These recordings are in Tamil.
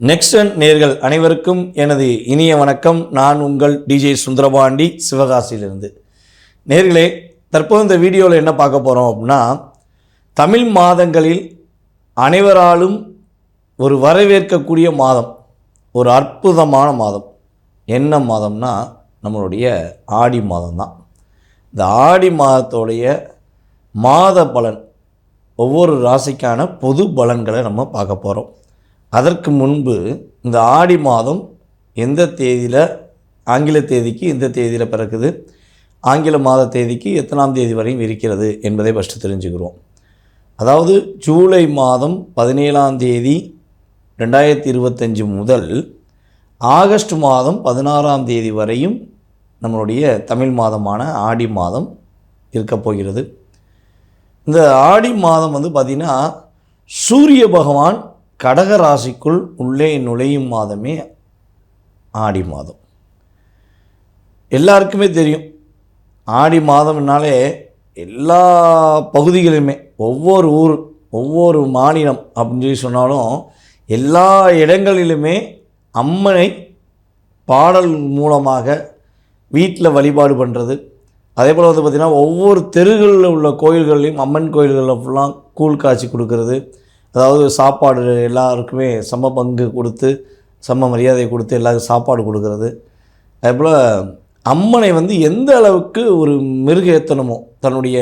நெக்ஸ்ட் நேர்கள் அனைவருக்கும் எனது இனிய வணக்கம். நான் உங்கள் டிஜே சுந்தரபாண்டி சிவகாசியிலிருந்து. நேர்களே தற்போது இந்த வீடியோவில் என்ன பார்க்க போகிறோம் அப்படின்னா தமிழ் மாதங்களில் அனைவராலும் ஒரு வரவேற்கக்கூடிய மாதம் ஒரு அற்புதமான மாதம். என்ன மாதம்னா நம்மளுடைய ஆடி மாதம் தான் இந்த ஆடி மாதத்தோடைய மாத பலன் ஒவ்வொரு ராசிக்கான பொது பலன்களை நம்ம பார்க்க போகிறோம் அதற்கு முன்பு இந்த ஆடி மாதம் எந்த தேதியில் ஆங்கில தேதிக்கு எந்த தேதியில் பிறக்குது? ஆங்கில மாத தேதிக்கு எத்தனாம் தேதி வரையும் இருக்கிறது என்பதை ஃபஸ்ட்டு தெரிஞ்சுக்கிறோம். அதாவது ஜூலை மாதம் பதினேழாம் தேதி ரெண்டாயிரத்தி இருபத்தஞ்சி முதல் ஆகஸ்ட் மாதம் பதினாறாம் தேதி வரையும் நம்மளுடைய தமிழ் மாதமான ஆடி மாதம் இருக்கப் போகிறது. இந்த ஆடி மாதம் வந்து பார்த்திங்கன்னா சூரிய பகவான் கடக ராசிக்குள் உள்ளே நுழையும் மாதமே ஆடி மாதம். எல்லாருக்குமே தெரியும். ஆடி மாதம்னாலே எல்லா பகுதிகளுமே ஒவ்வொரு ஊர் ஒவ்வொரு மாநிலம் அப்படின்னு சொல்லி சொன்னாலும் எல்லா இடங்களிலுமே அம்மனை பாடல் மூலமாக வீட்டில் வழிபாடு பண்ணுறது. அதே போல் வந்து பார்த்திங்கன்னா ஒவ்வொரு தெருகளில் உள்ள கோயில்கள்லையும் அம்மன் கோயில்களில் ஃபுல்லாக கூழ் காய்ச்சி கொடுக்கறது. அதாவது சாப்பாடு எல்லாருக்குமே சம பங்கு கொடுத்து சம மரியாதை கொடுத்து எல்லாருக்கும் சாப்பாடு கொடுக்கறது. அதேபோல் அம்மனை வந்து எந்த அளவுக்கு ஒரு மெருகேற்றணுமோ தன்னுடைய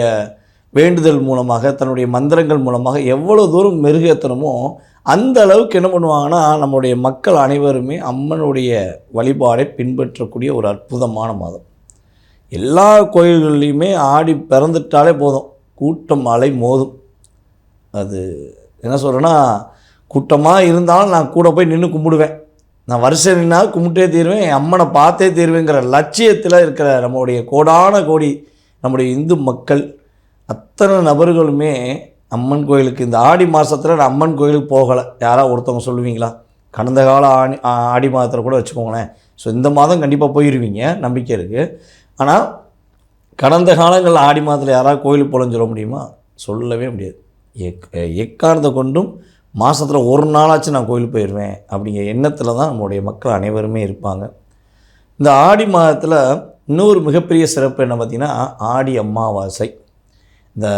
வேண்டுதல் மூலமாக தன்னுடைய மந்திரங்கள் மூலமாக எவ்வளோ தூரம் மெருகேத்தனமோ அந்த அளவுக்கு என்ன பண்ணுவாங்கன்னா நம்முடைய மக்கள் அனைவருமே அம்மனுடைய வழிபாடை பின்பற்றக்கூடிய ஒரு அற்புதமான மாதம். எல்லா கோயில்கள்லேயுமே ஆடி பிறந்துட்டாலே போதும். கூட்டம் அலை மோதும். அது என்ன சொல்கிறேன்னா கூட்டமாக இருந்தாலும் நான் கூட போய் நின்று கும்பிடுவேன். நான் வருஷம் நின்னா கும்பிட்டே தீருவேன் என் அம்மனை பார்த்தே தீருவேங்கிற லட்சியத்தில் இருக்கிற நம்மளுடைய கோடான கோடி நம்முடைய இந்து மக்கள் அத்தனை நபர்களுமே அம்மன் கோயிலுக்கு இந்த ஆடி மாதத்தில் நான் அம்மன் கோயிலுக்கு போகலை. யாராவது ஒருத்தவங்க சொல்லுவீங்களா? கடந்த கால ஆடி ஆடி மாதத்தில் கூட வச்சுக்கோங்களேன். ஸோ இந்த மாதம் கண்டிப்பாக போயிடுவீங்க நம்பிக்கை இருக்குது ஆனால் கடந்த காலங்களில் ஆடி மாதத்தில் யாராவது கோயிலுக்கு போகலன்னு சொல்ல முடியுமா? சொல்லவே முடியாது. எக் எக்காரணத்தை கொண்டும் மாதத்தில் ஒரு நாளாச்சும் நான் கோயிலுக்கு போயிடுவேன் அப்படிங்கிற எண்ணத்தில் தான் நம்மளுடைய மக்கள் அனைவருமே இருப்பாங்க. இந்த ஆடி மாதத்தில் இன்னொரு மிகப்பெரிய சிறப்பு என்ன பார்த்திங்கன்னா ஆடி அமாவாசை. இந்த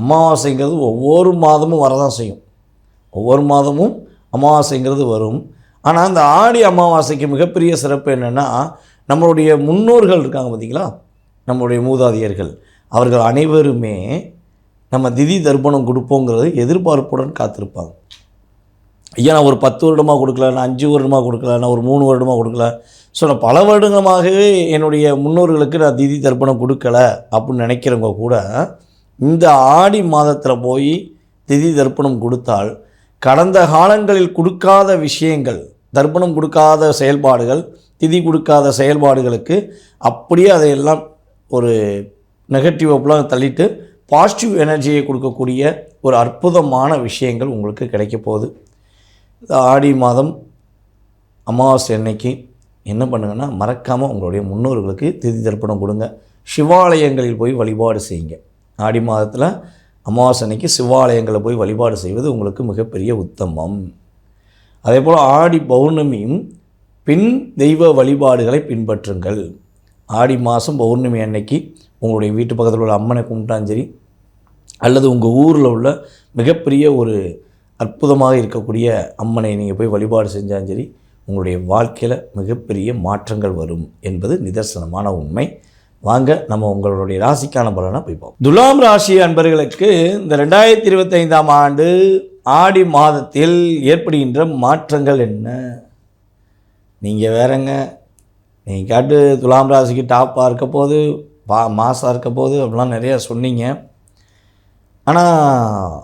அமாவாசைங்கிறது ஒவ்வொரு மாதமும் வரதான் செய்யும். ஒவ்வொரு மாதமும் அமாவாசைங்கிறது வரும். ஆனால் அந்த ஆடி அமாவாசைக்கு மிகப்பெரிய சிறப்பு என்னென்னா நம்மளுடைய முன்னோர்கள் இருக்காங்க பார்த்தீங்களா? நம்மளுடைய மூதாதையர்கள். அவர்கள் அனைவருமே நம்ம திதி தர்ப்பணம் கொடுப்போங்கிறது எதிர்பார்ப்புடன் காத்திருப்பாங்க. ஐயா நான் ஒரு பத்து வருடமாக கொடுக்கல நான் அஞ்சு வருடமாக கொடுக்கல நான் ஒரு மூணு வருடமாக கொடுக்கல. ஸோ நான் பல வருடமாகவே என்னுடைய முன்னோர்களுக்கு நான் திதி தர்ப்பணம் கொடுக்கல அப்படின்னு நினைக்கிறவங்க கூட இந்த ஆடி மாதத்தில் போய் திதி தர்ப்பணம் கொடுத்தால் கடந்த காலங்களில் கொடுக்காத விஷயங்கள் தர்ப்பணம் கொடுக்காத செயல்பாடுகள் திதி கொடுக்காத செயல்பாடுகளுக்கு அப்படியே அதையெல்லாம் ஒரு நெகட்டிவ் அப்படிலாம் தள்ளிட்டு பாசிட்டிவ் எனர்ஜியை கொடுக்கக்கூடிய ஒரு அற்புதமான விஷயங்கள் உங்களுக்கு கிடைக்க போகுது. ஆடி மாதம் அமாவாசை அன்னைக்கு என்ன பண்ணுங்கன்னா மறக்காமல் உங்களுடைய முன்னோர்களுக்கு திதி தர்ப்பணம் கொடுங்க. சிவாலயங்களில் போய் வழிபாடு செய்யுங்க. ஆடி மாதத்தில் அமாவாசை அன்னைக்கு சிவாலயங்களில் போய் வழிபாடு செய்வது உங்களுக்கு மிகப்பெரிய உத்தமம். அதே போல் ஆடி பௌர்ணமியும் பின் தெய்வ வழிபாடுகளை பின்பற்றுங்கள். ஆடி மாதம் பௌர்ணமி அன்னைக்கு உங்களுடைய வீட்டு பக்கத்தில் உள்ள அம்மனை கும்பிட்டாலும் சரி அல்லது உங்கள் ஊரில் உள்ள மிகப்பெரிய ஒரு அற்புதமாக இருக்கக்கூடிய அம்மனை நீங்கள் போய் வழிபாடு செஞ்சாலும் சரி உங்களுடைய வாழ்க்கையில் மிகப்பெரிய மாற்றங்கள் வரும் என்பது நிதர்சனமான உண்மை. வாங்க நம்ம உங்களுடைய ராசிக்கான பலனை போய் பார்ப்போம். துலாம் ராசி அன்பர்களுக்கு இந்த ரெண்டாயிரத்தி இருபத்தைந்தாம் ஆண்டு ஆடி மாதத்தில் ஏற்படுகின்ற மாற்றங்கள் என்ன? நீங்கள் வேறங்க. நீங்கள் கேட்டு துலாம் ராசிக்கு டாப்பாக இருக்க போது பா மாசாக இருக்க போது அப்படிலாம் நிறையா சொன்னீங்க. ஆனால்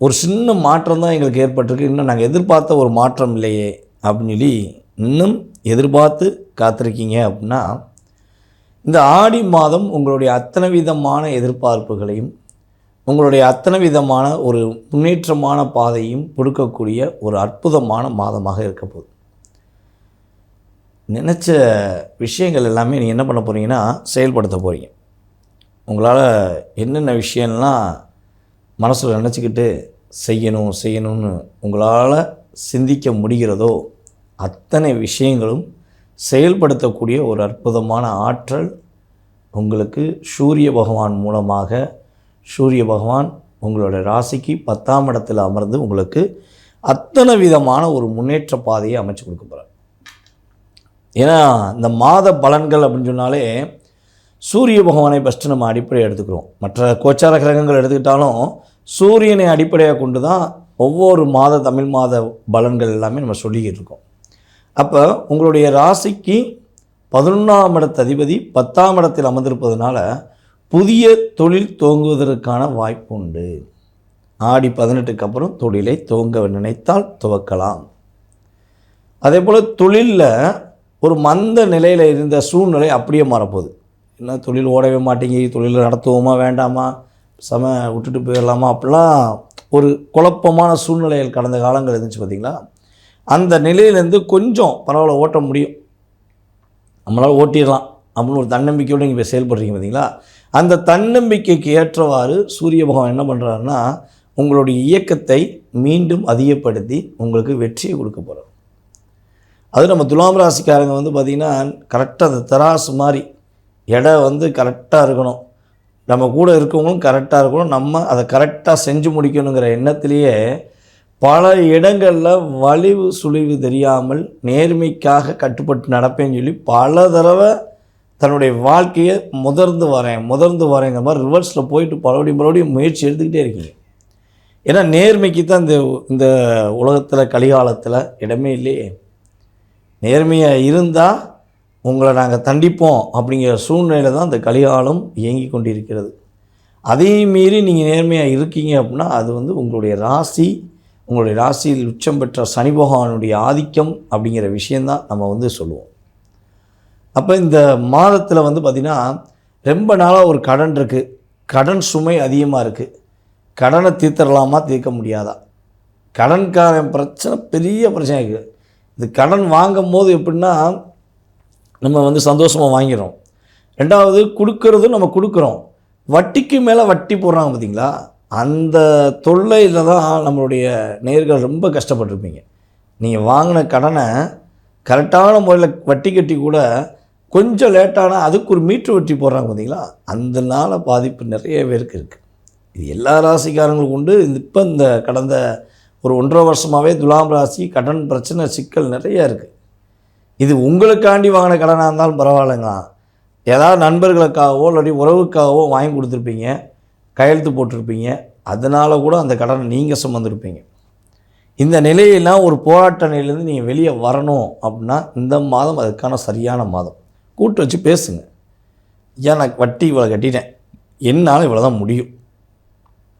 ஒரு சின்ன மாற்றம் தான் எங்களுக்கு ஏற்பட்டிருக்கு. இன்னும் நாங்கள் எதிர்பார்த்த ஒரு மாற்றம் இல்லையே அப்படின்னு சொல்லி இன்னும் எதிர்பார்த்து காத்திருக்கீங்க அப்படின்னா இந்த ஆடி மாதம் உங்களுடைய அத்தனை விதமான எதிர்பார்ப்புகளையும் உங்களுடைய அத்தனை விதமான ஒரு முன்னேற்றமான பாதையும் கொடுக்கக்கூடிய ஒரு அற்புதமான மாதமாக இருக்க போகுது. நினச்ச விஷயங்கள் எல்லாமே நீங்கள் என்ன பண்ண போகிறீங்கன்னா செயல்படுத்த போகிறீங்க உங்களால் என்னென்ன விஷயம்லாம் மனசில் நினச்சிக்கிட்டு செய்யணும் செய்யணும்னு உங்களால் சிந்திக்க முடிகிறதோ அத்தனை விஷயங்களும் செயல்படுத்தக்கூடிய ஒரு அற்புதமான ஆற்றல் உங்களுக்கு சூரிய பகவான் மூலமாக சூரிய பகவான் உங்களோட ராசிக்கு பத்தாம் இடத்தில் அமர்ந்து உங்களுக்கு அத்தனை விதமான ஒரு முன்னேற்ற பாதையை அமைச்சு கொடுக்க போகிறார் ஏன்னா இந்த மாத பலன்கள் அப்படின்னு சொன்னாலே சூரிய பகவானை ஃபஸ்ட்டு நம்ம அடிப்படையாக எடுத்துக்கிறோம். மற்ற கோச்சார கிரகங்கள் எடுத்துக்கிட்டாலும் சூரியனை அடிப்படையாக கொண்டு தான் ஒவ்வொரு மாத தமிழ் மாத பலன்கள் எல்லாமே நம்ம சொல்லிக்கிட்டு இருக்கோம். அப்போ உங்களுடைய ராசிக்கு பதினொன்றாம் இடத்து அதிபதி பத்தாம் இடத்தில் அமர்ந்திருப்பதனால புதிய தொழில் துவங்குவதற்கான வாய்ப்பு உண்டு. ஆடி பதினெட்டுக்கு அப்புறம் தொழிலை துவங்க நினைத்தால் துவக்கலாம். அதே போல் தொழிலில் ஒரு மந்த நிலையில் இருந்த சூழ்நிலை அப்படியே மாறப்போகுது. என்ன தொழில் ஓடவே மாட்டேங்கி தொழில் நடத்துவோமா வேண்டாமா சம விட்டுட்டு போயிடலாமா அப்படிலாம் ஒரு குழப்பமான சூழ்நிலைகள் கடந்த காலங்கள் இருந்துச்சு பார்த்தீங்களா? அந்த நிலையிலேருந்து கொஞ்சம் பரவாயில்ல ஓட்ட முடியும். நம்மளால் ஓட்டிடலாம் அப்படின்னு ஒரு தன்னம்பிக்கையோடு நீங்கள் செயல்படுறீங்க பார்த்தீங்களா? அந்த தன்னம்பிக்கைக்கு ஏற்றவாறு சூரிய பகவான் என்ன பண்ணுறாருன்னா உங்களுடைய இயக்கத்தை மீண்டும் அதிகப்படுத்தி உங்களுக்கு வெற்றியை கொடுக்க போகிறார் அது நம்ம துலாம் ராசிக்காரங்க வந்து பார்த்திங்கன்னா கரெக்டாக அந்த தராசு மாதிரி எடை வந்து கரெக்டாக இருக்கணும். நம்ம கூட இருக்கவங்களும் கரெக்டாக இருக்கணும். நம்ம அதை கரெக்டாக செஞ்சு முடிக்கணுங்கிற எண்ணத்திலேயே பல இடங்களில் வலிவு சுழிவு தெரியாமல் நேர்மைக்காக கட்டுப்பட்டு நடப்பேன்னு சொல்லி பல தடவை தன்னுடைய வாழ்க்கையை முதர்ந்து வரேன் முதர்ந்து வரேங்கிற மாதிரி ரிவர்ஸில் போயிட்டு பலபடியும் பலபடியும் முயற்சி எடுத்துக்கிட்டே இருக்கீங்க. ஏன்னா நேர்மைக்கு தான் இந்த இந்த உலகத்தில் கலிகாலத்தில் இடமே இல்லையே. நேர்மையாக இருந்தால் உங்களை நாங்கள் தண்டிப்போம் அப்படிங்கிற சூழ்நிலையில் தான் இந்த கலிகாலம் இயங்கி கொண்டிருக்கிறது. அதையும் மீறி நீங்கள் நேர்மையாக இருக்கீங்க அப்படின்னா அது வந்து உங்களுடைய ராசி உங்களுடைய ராசியில் உச்சம் பெற்ற சனி பகவானுடைய ஆதிக்கம் அப்படிங்கிற விஷயந்தான் நம்ம வந்து சொல்லுவோம். அப்போ இந்த மாதத்தில் வந்து பார்த்திங்கன்னா ரொம்ப நாளாக ஒரு கடன் இருக்குது கடன் சுமை அதிகமாக இருக்குது கடனை தீர்த்தரலாமா தீர்க்க முடியாதா? கடன்காரன் பிரச்சனை பெரிய பிரச்சனை இருக்குது இது கடன் வாங்கும் போது எப்படின்னா நம்ம வந்து சந்தோஷமாக வாங்கிறோம் ரெண்டாவது கொடுக்கறதும் நம்ம கொடுக்குறோம். வட்டிக்கு மேலே வட்டி போடுறாங்க பார்த்தீங்களா அந்த தொல்லையில் தான் நம்மளுடைய நேர்கள் ரொம்ப கஷ்டப்பட்டிருப்பீங்க. நீங்கள் வாங்கின கடனை கரெக்டான முறையில் வட்டி கட்டி கூட கொஞ்சம் லேட்டானால் அதுக்கு ஒரு மீட்ரு வட்டி போடுறாங்க பார்த்தீங்களா அந்த நாள பாதிப்பு நிறைய பேருக்கு இருக்குது இது எல்லா ராசிக்காரங்களுக்கும் உண்டு. இப்போ இந்த கடந்த ஒரு ஒன்றரை வருஷமாகவே துலாம் ராசி கடன் பிரச்சனை சிக்கல் நிறைய இருக்குது இது உங்களுக்காண்டி வாங்கின கடனாக இருந்தாலும் பரவாயில்லைங்க ஏதாவது நண்பர்களுக்காகவோ இல்லாட்டி உறவுக்காகவோ வாங்கி கொடுத்துருப்பீங்க கையெழுத்து போட்டிருப்பீங்க. அதனால் கூட அந்த கடனை நீங்கள் சுமந்துருப்பீங்க. இந்த நிலையெல்லாம் ஒரு போராட்ட நிலையிலேருந்து நீங்கள் வெளியே வரணும் அப்படின்னா இந்த மாதம் அதுக்கான சரியான மாதம். கூட்டு வச்சு பேசுங்க. ஏன் நான் வட்டி இவ்வளோ கட்டிட்டேன். என்னால் இவ்வளோ தான் முடியும்.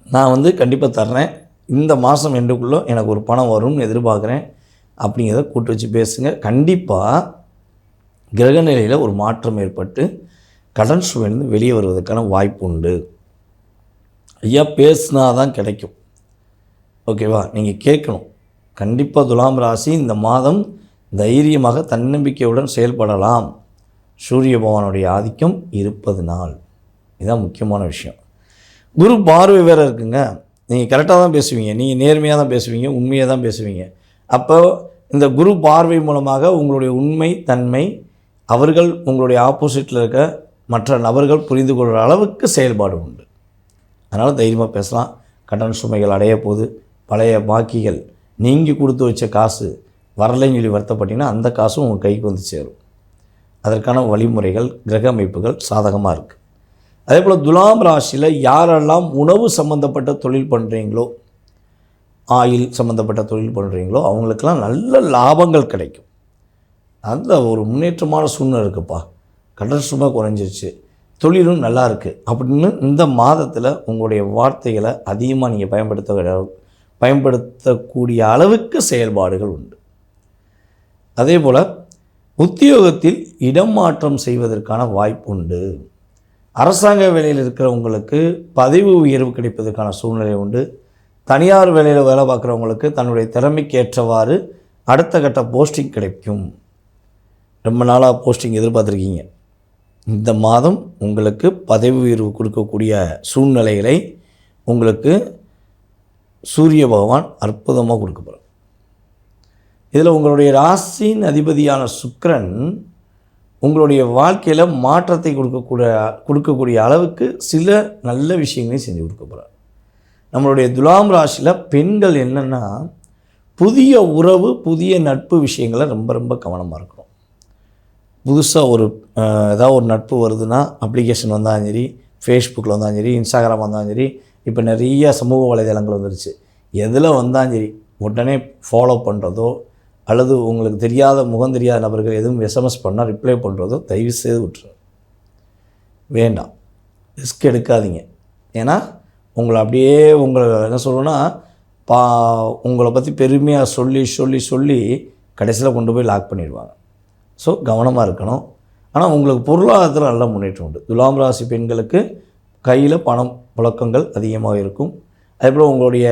நான் வந்து கண்டிப்பாக தர்றேன். இந்த மாதம் எண்டுக்குள்ளே எனக்கு ஒரு பணம் வரும்னு எதிர்பார்க்குறேன். அப்படிங்கிறத கூட்டு வச்சு பேசுங்க. கண்டிப்பாக கிரகநிலையில் ஒரு மாற்றம் ஏற்பட்டு கடன் சுவையிலிருந்து வெளியே வருவதற்கான வாய்ப்பு உண்டு. ஐயா பேசுனா தான் கிடைக்கும். ஓகேவா? நீங்கள் கேட்கணும். கண்டிப்பாக துலாம் ராசி இந்த மாதம் தைரியமாக தன்னம்பிக்கையுடன் செயல்படலாம். சூரிய பகவானுடைய ஆதிக்கம் இருப்பது நாள். இதுதான் முக்கியமான விஷயம். குரு பார்வை வேறு இருக்குங்க. நீங்கள் கரெக்டாக தான் பேசுவீங்க. நீங்கள் நேர்மையாக தான் பேசுவீங்க உண்மையாக தான் பேசுவீங்க. அப்போ இந்த குரு பார்வை மூலமாக உங்களுடைய உண்மை தன்மை அவர்கள் உங்களுடைய ஆப்போசிட்டில் இருக்க மற்ற நபர்கள் புரிந்து கொள்கிற அளவுக்கு செயல்பாடு உண்டு. அதனால் தைரியமாக பேசலாம். கடன் சுமைகள் அடைய போது பழைய பாக்கிகள் நீங்கள் கொடுத்து வச்ச காசு வரலைன்னு சொல்லி வருத்தப்பட்டிங்கன்னா அந்த காசும் உங்கள் கைக்கு வந்து சேரும். அதற்கான வழிமுறைகள் கிரக அமைப்புகள் சாதகமாக இருக்குது அதே போல் துலாம் ராசியில் யாரெல்லாம் உணவு சம்மந்தப்பட்ட தொழில் பண்ணுறீங்களோ ஆயில் சம்மந்தப்பட்ட தொழில் பண்ணுறீங்களோ அவங்களுக்கெல்லாம் நல்ல லாபங்கள் கிடைக்கும். அந்த ஒரு முன்னேற்றமான சூழ்நிலை இருக்குப்பா. கடன் சுமை குறைஞ்சிருச்சு. தொழிலும் நல்லா இருக்குது அப்படின்னு இந்த மாதத்தில் உங்களுடைய வார்த்தைகளை அதிகமாக நீங்கள் பயன்படுத்த பயன்படுத்தக்கூடிய அளவுக்கு செயல்பாடுகள் உண்டு. அதே போல் உத்தியோகத்தில் இடம் மாற்றம் செய்வதற்கான வாய்ப்பு உண்டு. அரசாங்க வேலையில் இருக்கிறவங்களுக்கு பதவி உயர்வு கிடைப்பதற்கான சூழ்நிலை உண்டு. தனியார் வேலையில் வேலை பார்க்குறவங்களுக்கு தன்னுடைய திறமைக்கு ஏற்றவாறு அடுத்த கட்ட போஸ்டிங் கிடைக்கும். ரொம்ப நாளாக போஸ்டிங் எதிர்பார்த்துருக்கீங்க. இந்த மாதம் உங்களுக்கு பதவி உயர்வு கொடுக்கக்கூடிய சூழ்நிலைகளை உங்களுக்கு சூரிய பகவான் அற்புதமாக கொடுக்க போகிறார் இதில் உங்களுடைய ராசியின் அதிபதியான சுக்ரன் உங்களுடைய வாழ்க்கையில் மாற்றத்தை கொடுக்கக்கூடிய கொடுக்கக்கூடிய அளவுக்கு சில நல்ல விஷயங்களையும் செஞ்சு கொடுக்க போகிறார் நம்மளுடைய துலாம் ராசியில் பெண்கள் என்னென்னா புதிய உறவு புதிய நட்பு விஷயங்களை ரொம்ப ரொம்ப கவனமாக இருக்கணும். புதுசாக ஒரு ஏதாவது ஒரு நட்பு வருதுன்னா அப்ளிகேஷன் வந்தாலும் சரி ஃபேஸ்புக்கில் வந்தாலும் சரி இன்ஸ்டாகிராம் வந்தாலும் சரி இப்போ நிறைய சமூக வலைதளங்கள் வந்துருச்சு. எதில் வந்தாலும் சரி உடனே ஃபாலோ பண்ணுறதோ அல்லது உங்களுக்கு தெரியாத முகம் தெரியாத நபர்கள் எதுவும் எஸ்எம்எஸ் பண்ணால் ரிப்ளை பண்ணுறதோ தயவு செய்து விட்டுரு வேண்டாம். ரிஸ்க் எடுக்காதீங்க. ஏன்னா உங்களை அப்படியே உங்களை என்ன சொல்லணும்னா பா உங்களை பற்றி பெருமையாக சொல்லி சொல்லி சொல்லி கடைசியில் கொண்டு போய் லாக் பண்ணிடுவாங்க. ஸோ கவனமாக இருக்கணும். ஆனால் உங்களுக்கு பொருளாதாரத்தில் நல்ல முன்னேற்றம் உண்டு. துலாம் ராசி பெண்களுக்கு கையில் பணம் புழக்கங்கள் அதிகமாக இருக்கும். அதேபோல் உங்களுடைய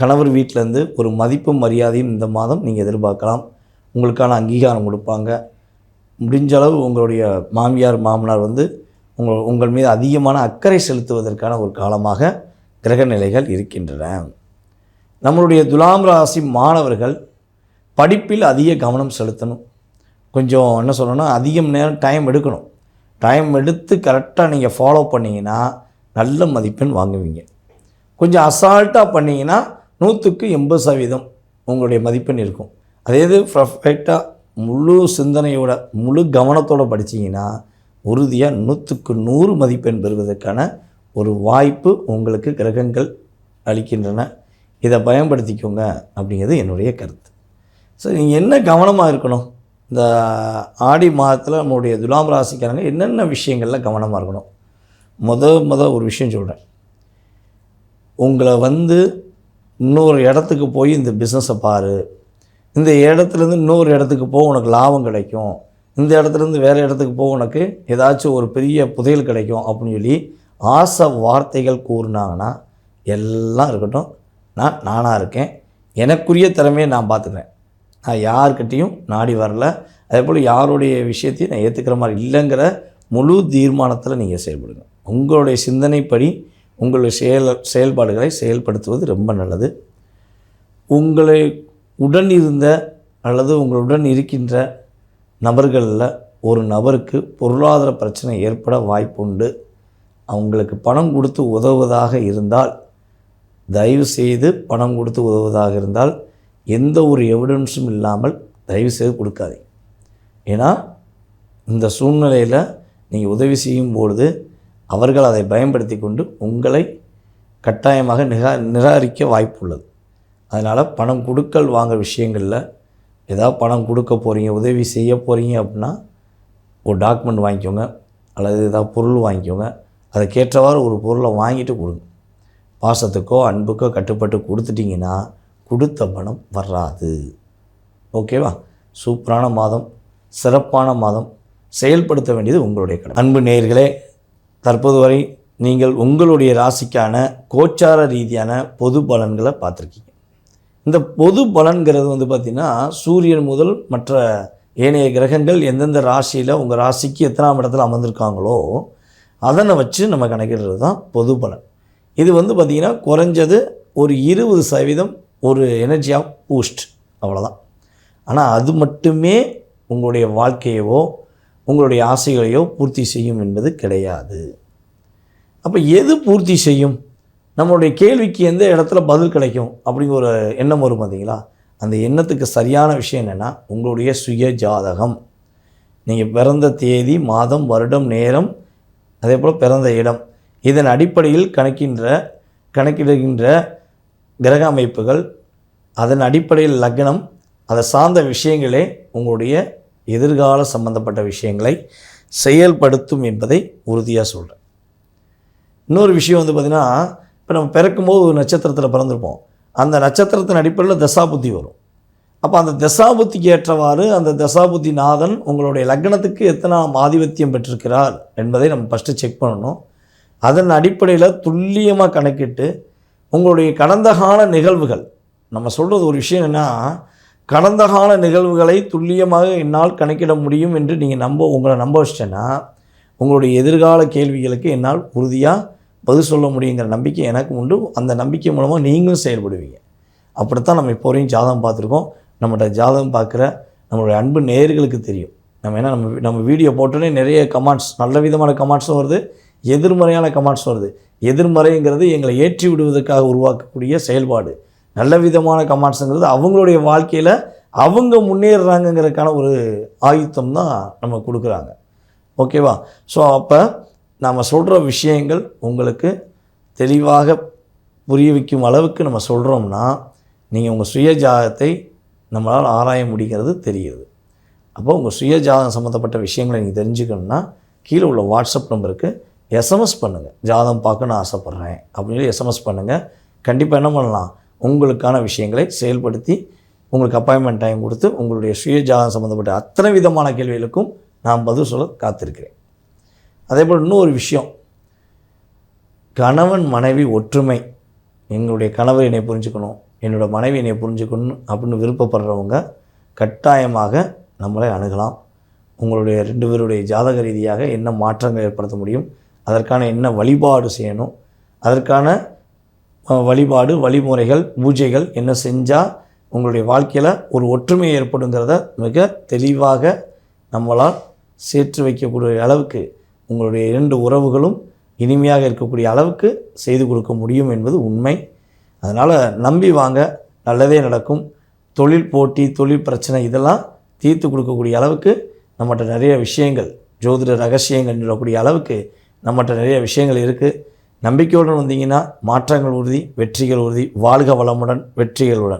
கணவர் வீட்டிலேருந்து ஒரு மதிப்பும் மரியாதையும் இந்த மாதம் நீங்கள் எதிர்பார்க்கலாம். உங்களுக்கான அங்கீகாரம் கொடுப்பாங்க. முடிஞ்ச அளவு உங்களுடைய மாமியார் மாமனார் வந்து உங்கள் உங்கள் மீது அதிகமான அக்கறை செலுத்துவதற்கான ஒரு காலமாக கிரக நிலைகள் இருக்கின்றன. நம்மளுடைய துலாம் ராசி மாணவர்கள் படிப்பில் அதிக கவனம் செலுத்தணும். கொஞ்சம் என்ன சொல்லணும்னா அதிகம் நேரம் டைம் எடுக்கணும். டைம் எடுத்து கரெக்டாக நீங்கள் ஃபாலோ பண்ணிங்கன்னா நல்ல மதிப்பெண் வாங்குவீங்க. கொஞ்சம் அசால்ட்டாக பண்ணிங்கன்னா நூற்றுக்கு எண்பது சதவீதம் உங்களுடைய மதிப்பெண் இருக்கும். அதே இது பர்ஃபெக்டாக முழு சிந்தனையோட முழு கவனத்தோடு படிச்சீங்கன்னா உறுதியாக நூற்றுக்கு நூறு மதிப்பெண் பெறுவதற்கான ஒரு வாய்ப்பு உங்களுக்கு கிரகங்கள் அளிக்கின்றன. இதை பயன்படுத்திக்கோங்க அப்படிங்கிறது என்னுடைய கருத்து. ஸோ நீங்கள் என்ன கவனமாக இருக்கணும்? இந்த ஆடி மாதத்தில் நம்மளுடைய துலாம் ராசிக்காரங்க என்னென்ன விஷயங்களில் கவனமாக இருக்கணும்? முத முத ஒரு விஷயம் சொல்கிறேன் உங்களை வந்து இன்னொரு இடத்துக்கு போய் இந்த பிஸ்னஸை பாரு. இந்த இடத்துலேருந்து இன்னொரு இடத்துக்கு போக உனக்கு லாபம் கிடைக்கும். இந்த இடத்துலேருந்து வேறு இடத்துக்கு போக உனக்கு ஏதாச்சும் ஒரு பெரிய புதையல் கிடைக்கும் அப்படின்னு சொல்லி ஆசை வார்த்தைகள் கூறினாங்கன்னா எல்லாம் இருக்கட்டும். நான் நானாக இருக்கேன். எனக்குரிய திறமையை நான் பார்த்துக்கிறேன். நான் யார்கிட்டையும் நாடி வரல. அதே போல் யாருடைய விஷயத்தையும் நான் ஏற்றுக்கிற மாதிரி இல்லைங்கிற முழு தீர்மானத்தில் நீங்கள் செயல்படுங்க. உங்களுடைய சிந்தனைப்படி உங்களுடைய செயல் செயல்பாடுகளை செயல்படுத்துவது ரொம்ப நல்லது. உங்களை உடன் இருந்த அல்லது உங்களுடன் இருக்கின்ற நபர்களில் ஒரு நபருக்கு பொருளாதார பிரச்சனை ஏற்பட வாய்ப்புண்டு. அவங்களுக்கு பணம் கொடுத்து உதவுவதாக இருந்தால் தயவு செய்து பணம் கொடுத்து உதவுவதாக இருந்தால் எந்த ஒரு எவிடன்ஸும் இல்லாமல் தயவு செய்து கொடுக்காதீங்க. ஏன்னா இந்த சூழ்நிலையில் நீங்கள் உதவி செய்யும் பொழுது அவர்கள் அதை பயன்படுத்தி கொண்டு உங்களை கட்டாயமாக நிகா நிராகரிக்க வாய்ப்புள்ளது. அதனால் பணம் கொடுக்கல் வாங்க விஷயங்களில் ஏதாவது பணம் கொடுக்க போகிறீங்க உதவி செய்ய போகிறீங்க அப்படின்னா ஒரு டாக்குமெண்ட் வாங்கிக்கோங்க அல்லது ஏதாவது பொருள் வாங்கிக்கோங்க. அதுக்கேற்றவாறு ஒரு பொருளை வாங்கிட்டு கொடுங்க. பாசத்துக்கோ அன்புக்கோ கட்டுப்பட்டு கொடுத்துட்டிங்கன்னா கொடுத்த பணம் வராது. ஓகேவா? சூப்பரான மாதம் சிறப்பான மாதம். செயல்படுத்த வேண்டியது உங்களுடைய கடமை. அன்பு நேயர்களே தற்போது வரை நீங்கள் உங்களுடைய ராசிக்கான கோச்சார ரீதியான பொது பலன்களை பார்த்துருக்கீங்க. இந்த பொது பலன்கிறது வந்து பார்த்திங்கன்னா சூரியன் முதல் மற்ற ஏனைய கிரகங்கள் எந்தெந்த ராசியில் உங்கள் ராசிக்கு எத்தனாம் இடத்துல அமர்ந்திருக்காங்களோ அதனை வச்சு நம்ம கணக்கிடுறது தான் பொது பலன். இது வந்து பார்த்திங்கன்னா குறைஞ்சது ஒரு இருபது சதவீதம் ஒரு எனர்ஜியாக பூஸ்ட் அவ்வளோதான் ஆனால் அது மட்டுமே உங்களுடைய வாழ்க்கையவோ உங்களுடைய ஆசைகளையோ பூர்த்தி செய்யும் என்பது கிடையாது. அப்போ எது பூர்த்தி செய்யும்? நம்மளுடைய கேள்விக்கு எந்த இடத்துல பதில் கிடைக்கும் அப்படிங்கிற ஒரு எண்ணம் வரும் பார்த்தீங்களா அந்த எண்ணத்துக்கு சரியான விஷயம் என்னென்னா உங்களுடைய சுய ஜாதகம். நீங்கள் பிறந்த தேதி மாதம் வருடம் நேரம் அதே போல் பிறந்த இடம். இதன் அடிப்படையில் கணக்கின்ற கணக்கிடுகின்ற கிரக அமைப்புகள் அதன் அடிப்படையில் லக்னம் அதை சார்ந்த விஷயங்களே உங்களுடைய எதிர்கால சம்பந்தப்பட்ட விஷயங்களை செயல்படுத்தும் என்பதை உறுதியாக சொல்கிறேன் இன்னொரு விஷயம் வந்து பார்த்திங்கன்னா இப்போ நம்ம பிறக்கும்போது ஒரு நட்சத்திரத்தில் பிறந்திருப்போம். அந்த நட்சத்திரத்தின் அடிப்படையில் தசாபுத்தி வரும். அப்போ அந்த தசாபுத்திக்கு ஏற்றவாறு அந்த தசாபுத்தி நாதன் உங்களுடைய லக்னத்துக்கு எத்தனாம் ஆதிபத்தியம் பெற்றிருக்கிறார் என்பதை நம்ம ஃபஸ்ட்டு செக் பண்ணணும். அதன் அடிப்படையில் துல்லியமாக கணக்கிட்டு உங்களுடைய கடந்த கால நிகழ்வுகள் நம்ம சொல்கிறது ஒரு விஷயம் என்ன கடந்த கால நிகழ்வுகளை துல்லியமாக என்னால் கணக்கிட முடியும் என்று நீங்கள் நம்ப உங்களை நம்ப வச்சிட்டேன்னா உங்களுடைய எதிர்கால கேள்விகளுக்கு என்னால் உறுதியாக பதில் சொல்ல முடியுங்கிற நம்பிக்கை எனக்கு உண்டு. அந்த நம்பிக்கை மூலமாக நீங்களும் செயல்படுவீங்க. அப்படித்தான் நம்ம இப்போ வரையும் ஜாதகம் பார்த்துருக்கோம். நம்மகிட்ட ஜாதகம் பார்க்குற நம்மளுடைய அன்பு நேர்களுக்கு தெரியும். நம்ம ஏன்னா நம்ம நம்ம வீடியோ போட்டோன்னே நிறைய கமெண்ட்ஸ் நல்ல விதமான கமெண்ட்ஸும் வருது எதிர்மறையான கமெண்ட்ஸ் வருது. எதிர்மறைங்கிறது எங்களை ஏற்றி விடுவதற்காக உருவாக்கக்கூடிய செயல்பாடு. நல்ல விதமான கமெண்ட்ஸுங்கிறது அவங்களுடைய வாழ்க்கையில் அவங்க முன்னேறுறாங்கங்கிறதுக்கான ஒரு ஆயுத்தம் தான் நம்ம கொடுக்குறாங்க. ஓகேவா? ஸோ அப்போ நம்ம சொல்கிற விஷயங்கள் உங்களுக்கு தெளிவாக புரிய வைக்கும் அளவுக்கு நம்ம சொல்கிறோம்னா நீங்கள் உங்கள் சுய ஜாதகத்தை நம்மளால் ஆராய முடிகிறது தெரியுது அப்போ உங்கள் சுய ஜாதகம் சம்மந்தப்பட்ட விஷயங்களை நீங்கள் தெரிஞ்சுக்கணுன்னா கீழே உள்ள வாட்ஸ்அப் நம்பருக்கு எஸ்எம்எஸ் பண்ணுங்கள் ஜாதகம் பார்க்க நான் ஆசைப்பட்றேன் அப்படின்னு சொல்லி எஸ்எம்எஸ் பண்ணுங்கள் கண்டிப்பாக என்ன பண்ணலாம்? உங்களுக்கான விஷயங்களை செயல்படுத்தி உங்களுக்கு அப்பாயின்மெண்ட் டைம் கொடுத்து உங்களுடைய சுயஜாதகம் சம்மந்தப்பட்ட அத்தனை விதமான கேள்விகளுக்கும் நான் பதில் சொல்ல காத்திருக்கிறேன். அதே போல் இன்னொரு விஷயம். கணவன் மனைவி ஒற்றுமை. எங்களுடைய கணவர் என்னை புரிஞ்சுக்கணும் என்னோடய மனைவி என்னை புரிஞ்சுக்கணும் அப்படின்னு விருப்பப்படுறவங்க கட்டாயமாக நம்மளை அணுகலாம். உங்களுடைய ரெண்டு பேருடைய ஜாதக ரீதியாக என்ன மாற்றங்கள் ஏற்படுத்த முடியும் அதற்கான என்ன வழிபாடு செய்யணும் அதற்கான வழிபாடு வழிமுறைகள் பூஜைகள் என்ன செஞ்சால் உங்களுடைய வாழ்க்கையில் ஒரு ஒற்றுமை ஏற்படுங்கிறத மிக தெளிவாக நம்மளால் சேர்த்து வைக்கக்கூடிய அளவுக்கு உங்களுடைய இரண்டு உறவுகளும் இனிமையாக இருக்கக்கூடிய அளவுக்கு செய்து கொடுக்க முடியும் என்பது உண்மை. அதனால் நம்பி வாங்க நல்லதே நடக்கும். தொழில் போட்டி தொழில் பிரச்சனை இதெல்லாம் தீர்த்து கொடுக்கக்கூடிய அளவுக்கு நம்மகிட்ட நிறைய விஷயங்கள் ஜோதிட ரகசியங்கள் சொல்லக்கூடிய அளவுக்கு நம்மகிட்ட நிறைய விஷயங்கள் இருக்குது நம்பிக்கையுடன் வந்தீங்கன்னா மாற்றங்கள் உறுதி வெற்றிகள் உறுதி வாழ்க வளமுடன் வெற்றிகளுடன்.